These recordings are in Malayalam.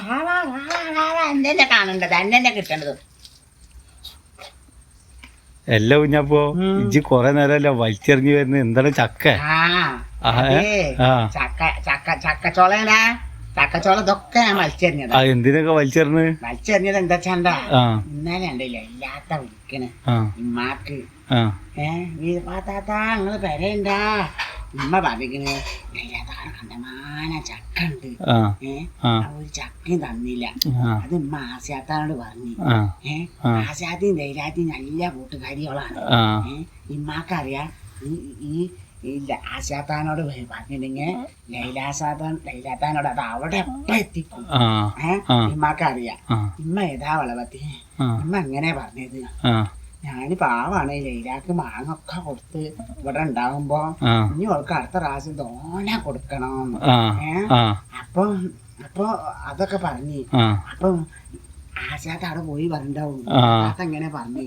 വാവാ. എന്നെ കാണണ്ടത് എന്നെ കിട്ടണത് എല്ലാ കുഞ്ഞപ്പോ. ഇജ്ജ് കൊറേ നേരമല്ല വലിച്ചെറിഞ്ഞു വരുന്നത് എന്താണ് ചക്ക? ആ ആ, ഏ? ചക്ക ചക്ക ചക്കച്ചോളനാ ചക്കച്ചോള ഇതൊക്കെ ഞാൻ വലിച്ചെറിഞ്ഞത്. ആ എന്തിനൊക്കെ വലിച്ചെറിഞ്ഞ്? വലിച്ചെറിഞ്ഞത് എന്താ ചണ്ടാ ഇന്നലെ ഉണ്ടല്ലോ ഇല്ലാത്ത വിളിക്കണ്. ഇമ്മാക്ക്. ആ. ഏ വീരപ്പാത്താത്ത നിങ്ങൾ പെരയുണ്ടാ ഉമ്മ പറഞ്ഞിരിക്കണ് ഇല്ലാത്ത കണ്ടമാന ചക്ക ഉണ്ട് ആ. ഏ? ആ. ആ ഒരു ചക്കയും തന്നില്ല. അത് ഉമ്മ ആസ്യാത്താനോട് പറഞ്ഞു. ആ. ഏ? ആ. ആസ്യാത്തിയും ധൈര്യാത്തിയും നല്ല കൂട്ടുകാരികളാണ്. ആ. ഇമ്മാക്കറിയാം ഈ ഈ ആശാത്താനോട് പോയി പറഞ്ഞിട്ടുണ്ടെങ്കിൽ ലൈലാസാത്താൻ ലൈലാത്താനോട് അത് അവിടെ എപ്പം എത്തിക്കും? ആ. ഇമ്മക്കറിയാം. ഇമ്മ ഏതാ വളവത്തി. ഇമ്മ എങ്ങനെ പറഞ്ഞത് ഞാൻ പാവാണ് ലൈലാക്ക് മാങ്ങൊക്കെ കൊടുത്ത് ഇവിടെ ഉണ്ടാവുമ്പോ ഇനി ഓൾക്ക് അടുത്ത പ്രാവശ്യം തോന കൊടുക്കണം. ആ. ഏ? ആ. അപ്പൊ അതൊക്കെ പറഞ്ഞു അപ്പൊ അപ്പം ആശാത്ത അവിടെ പോയി പറഞ്ഞിണ്ടാവും ആ. അതെങ്ങനെ പറഞ്ഞു?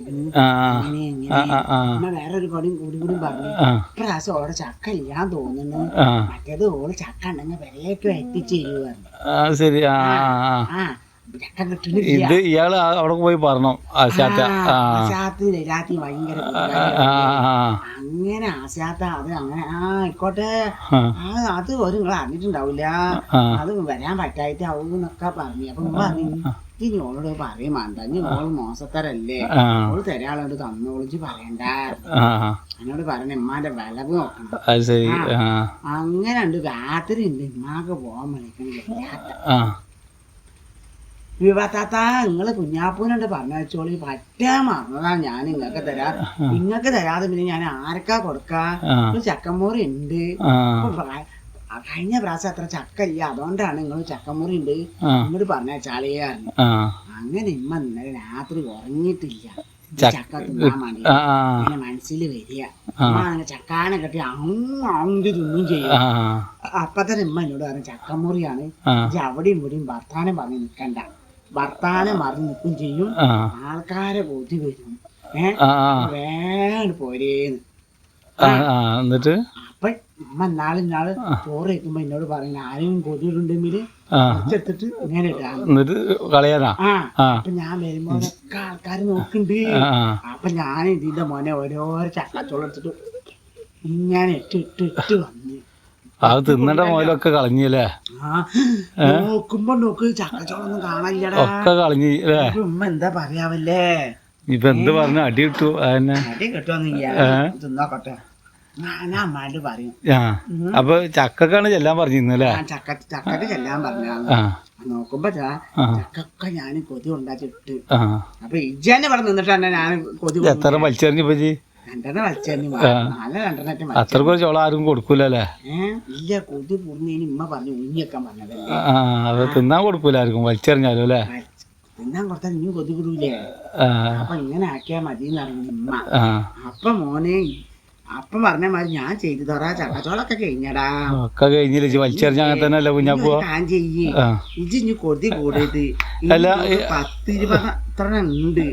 ഇങ്ങനെ വേറൊരു കൊടിയും കൂടി കൂടി പറഞ്ഞു. ഇപ്രാവശ്യം ഓടെ ചക്ക ഇല്ലാൻ തോന്നുന്നു. മറ്റേത് ഓൾ ചക്ക ഉണ്ടെങ്കിൽ വിലയൊക്കെ എത്തിച്ചേരുവ ആ. ഇത് ഇയാൾ അവിടെ പോയി പറഞ്ഞു ആശാത്ത. രാത്രി ഭയങ്കര അങ്ങനെ ആശാത്ത അത് അങ്ങനെ ആ ആയിക്കോട്ടെ. അത് ഒരു നിങ്ങൾ അറിഞ്ഞിട്ടുണ്ടാവില്ല. അത് വരാൻ പറ്റായിട്ട് ആവൂന്നൊക്കെ പറഞ്ഞു. അപ്പൊ പറഞ്ഞു ഇനി ഞോളോട് പറയും വേണ്ട ഓൾ മോശത്തരല്ലേ. ഓൾ തരാളോട് തന്നോളിച്ച് പറയണ്ട. എന്നോട് പറഞ്ഞ ഇമ്മാന്റെ വിളവ് നോക്കണ്ട അങ്ങനെ ഉണ്ട് രാത്രി ഉണ്ട് ഇമ്മാക്ക് പോകാൻ വിളിക്കണില്ല വിവാത്താത്ത നിങ്ങൾ കുഞ്ഞാപ്പൂനോട് പറഞ്ഞു വെച്ചോളി പറ്റാ മറന്നതാ ഞാൻ നിങ്ങൾക്ക് തരാ. നിങ്ങൾക്ക് തരാതെ പിന്നെ ഞാൻ ആർക്കാ കൊടുക്ക? ചക്കമ്മൂറി ഉണ്ട് കഴിഞ്ഞ പ്രാവശ്യം അത്ര ചക്ക ഇല്ല. അതുകൊണ്ടാണ് നിങ്ങൾ ചക്കമുറി ഉണ്ട് ഇങ്ങോട്ട് പറഞ്ഞ. ചാളിയായിരുന്നു അങ്ങനെ ഇമ്മ ഇന്നലെ രാത്രി ഉറങ്ങിയിട്ടില്ല. ചക്ക- തിന്നാൻ വേണ്ടി. അങ്ങനെ മനസ്സിൽ വരിക. അങ്ങനെ ചക്കാനെ കെട്ടി അങ്ങ് അങ്ങ് തിന്നും ചെയ്യും. ആ. അപ്പൊ തന്നെ ഉമ്മ എന്നോട് പറഞ്ഞു ചക്കമുറിയാണ്. അവിടെയും ഇവിടെയും വർത്താനം പറഞ്ഞ് നിൽക്കണ്ട വർത്താനം പറഞ്ഞ് നിൽക്കും ചെയ്യും. ആൾക്കാരെ ബോധ്യം വരും. വേണ്ട പോരേന്ന്. എന്നിട്ട്? അപ്പൊ അമ്മ നാളെ നാൾ ചോറ് വെക്കുമ്പോ എന്നോട് പറയുന്നത് ആരെയും കൊതിയിട്ടുണ്ടെങ്കിൽ ആ. കുറച്ചെടുത്തിട്ട് ഇങ്ങനെ എന്നിട്ട് കളയാനാ? അപ്പൊ ഞാൻ വരുമ്പോഴൊക്കെ ആൾക്കാർ നോക്കുന്നുണ്ട് അപ്പൊ ഞാൻ ഇതിന്റെ മോനെ ഓരോരോ ചക്കച്ചോളം എടുത്തിട്ട് ഇങ്ങനെ ഇട്ട് ഇട്ട് ഇട്ട് വന്ന് അത് തിന്നേണ്ട മുതലൊക്കെ കളഞ്ഞല്ലേ? നോക്കുമ്പോ നോക്ക് ചക്കച്ചോളൊന്നും കാണാനില്ലടാ. ഒക്കെ കളഞ്ഞ് അല്ലേ? ഉമ്മ എന്താ പറയാവല്ലേ? ഇപ്പൊ എന്ത് പറഞ്ഞു അടി കിട്ടു അതന്നെ? അടി ആ അപ്പൊ ചക്കക്കാണ് ചെല്ലാൻ പറഞ്ഞിരുന്നല്ലേ ചക്ക ചക്കക്ക് ചെല്ലാൻ പറഞ്ഞ നോക്കുമ്പോ ചക്കൊക്കെ ഞാൻ കൊതി ഉണ്ടാക്കിട്ട് അപ്പൊ ഇജ്ജന്നെ ഇവിടെ നിന്നിട്ടാണ് ഞാൻ കൊതി എത്ര വലിച്ചെറിഞ്ഞപ്പോ ജി രണ്ടെണ്ണം അത്രയ്ക്ക് ഒരു ചോള ആരും കൊടുക്കൂലല്ലേ? ഇല്ല കൊതി ഉമ്മ പറഞ്ഞു ഉണ്ണിയൊക്കെ പറഞ്ഞതല്ലേ ആ അത് തിന്നാൻ കൊടുക്കൂല ആർക്കും വലിച്ചെറിഞ്ഞാലും അല്ലേ? തിന്നാൻ കൊടുത്താൽ ഇനി കൊതി കൂടൂലേ? ആ. അപ്പൊ ഇങ്ങനെ ആക്കിയാ മതി എന്ന് പറഞ്ഞു ഉമ്മ ആ. അപ്പൊ മോനെ അപ്പം പറഞ്ഞ മാതിരി ഞാൻ ചെയ്തു തറാ ചക്കച്ചോളൊക്കെ കഴിഞ്ഞടാ. ഒക്കെ കഴിഞ്ഞില്ല? വലിച്ചെറിഞ്ഞ അങ്ങനെ തന്നെ അല്ലേ കുഞ്ഞാപ്പോ താൻ ചെയ്യേ. ഇജ്ജ് ഇനി കൊതി അല്ല, പത്ത് ഇരുപത് അത്ര ഉണ്ട്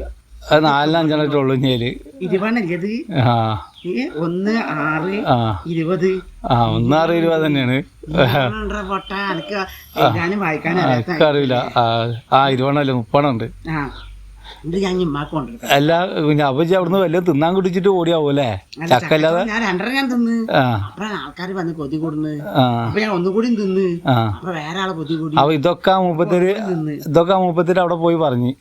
അത് നാലിന് അഞ്ചെണ്ണേ ഉള്ളൂ ഞാൽ ഇരുപത് ആ. ഒന്ന് ആറ് ഇരുപത്. ആ ഒന്നാറ് ഇരുപത് തന്നെയാണ്. എനിക്കറിയില്ല ആ ആ മുപ്പണുണ്ട് അല്ല? പിന്നെ ജി അവിടുന്ന് വല്ല തിന്നാൻ കുടിച്ചിട്ട് ഓടിയാവൂല്ലേ ചക്കല്ലാതെ ഞാൻ രണ്ടര ഞാൻ തിന്ന്. ആൾക്കാർ വന്ന് കൊതി കൂടുന്നു അപ്പൊ ഞാൻ ഒന്നുകൂടി തിന്ന്. അപ്പൊ വേറെ ആളെ കൊതി കൂടി. അപ്പൊ ഇതൊക്കെ മൂപ്പത്തിര് ഇതൊക്കെ മൂപ്പത്തിര് അവിടെ പോയി പറഞ്ഞു.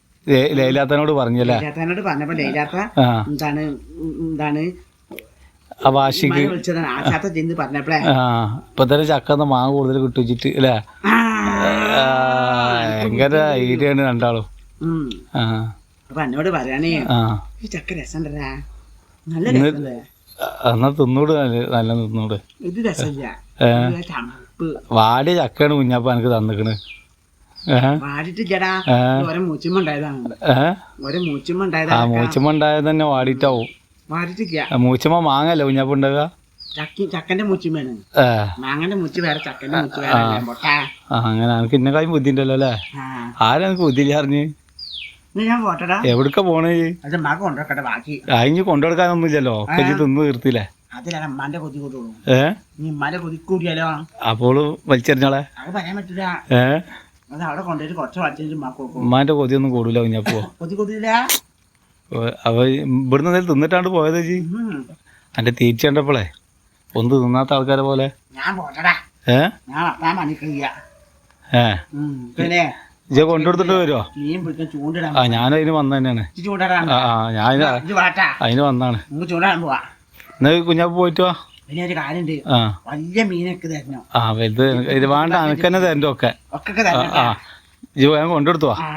ലൈലാത്തനോട് പറഞ്ഞു ലൈലാത്തനോട് പറഞ്ഞപ്പോ ലൈലാത്ത എന്താണ് എന്താണ് വാശിക്ക് ഇപ്പൊ തന്നെ മാങ്ങ കൂടുതൽ കിട്ടുവച്ചിട്ട് അല്ലേ? ഭയങ്കര ഐഡിയാണ് രണ്ടാളും. ഉം. ആ. അപ്പൊ എന്നോട് പറയാനേ ആ. ഈ ചക്ക രസമുണ്ടല്ലേ നല്ല രസമുണ്ട് എന്നാ തിന്നൂട് നല്ല തിന്നൂട്. ഇത് രസമില്ല. വാടിയ ചക്കയാണ് കുഞ്ഞാപ്പ എനിക്ക് തന്നിക്കണ്. വാടിട്ടില്ലടാ. ഒരു ആ ഉണ്ടായതാണ് മൂച്ചമ്മ ഉണ്ടായത് തന്നെ വാടിട്ടാവും. വാടിട്ടില്ല. ആ മൂച്ചമ്മ മാങ്ങല്ലേ കുഞ്ഞാപ്പ ചക്കന്റെ മാങ്ങന്റെ മുച്ച് വേറെ ചക്കന്റെ മുച്ച് വേറെ അങ്ങനെ എനിക്ക് ഇന്നെ കാര്യം ബുദ്ധി ഉണ്ടല്ലോ അല്ലേ ആരാ എനിക്ക് ബുദ്ധിയില്ല അറിഞ്ഞ്? ഞാൻ പോട്ടടാ. എവിടക്ക പോണേ? കൊണ്ടുവക്കട്ടെ ബാക്കി. അതിന് കൊണ്ടുകൊടുക്കാനൊന്നുമില്ലല്ലോ ഒക്കെ ഇജ്ജ് തിന്ന് തീർത്തില്ലേ? അതിലാണ് അമ്മാന്റെ കൊതി ഉമ്മാന്റെ കൊതി കൂടിയാലോ? അപ്പോൾ വലിച്ചെറിഞ്ഞാളെ? അത് പറയാൻ പറ്റില്ല ഏ അത് അവിടെ കൊണ്ടുപോയിട്ട് കുറച്ച് കൊടുക്കും. ഉമ്മാന്റെ കൊതിയൊന്നും കൂടൂല കുഞ്ഞപ്പോ കൊതി കൊതിയില്ല അവ ഇവിടുന്ന് എന്തെങ്കിലും തിന്നിട്ടാണ്ട് പോയത് ചേച്ചി? അന്റെ തീറ്റ കണ്ടപ്പോളേ ഒന്ന് തിന്നാത്ത ആൾക്കാരെ പോലെ? ഞാൻ പോട്ടടാ. ഏ? ഞാൻ ഏ? പിന്നെ? കൊണ്ടുകൊടുത്തിട്ട് വരുമോ ആ ഞാൻ അതിന് വന്ന തന്നെയാണ്. ആ ഞാൻ അതിന് വന്നാണ്. എന്നാ കുഞ്ഞാപ്പ് പോയിട്ട് വാ. പിന്നെ ഒരു കാര്യമുണ്ട് ആ. വലിയ മീനൊക്കെ തരണം. ആ വലുത് ഇത് വേണ്ട അനക്ക് തന്നെ തരണ്ടോ ഒക്കെ ഒക്കെ തരണം ആ. ഇജ്ജ് വേഗം കൊണ്ടെടുത്തു? ആ.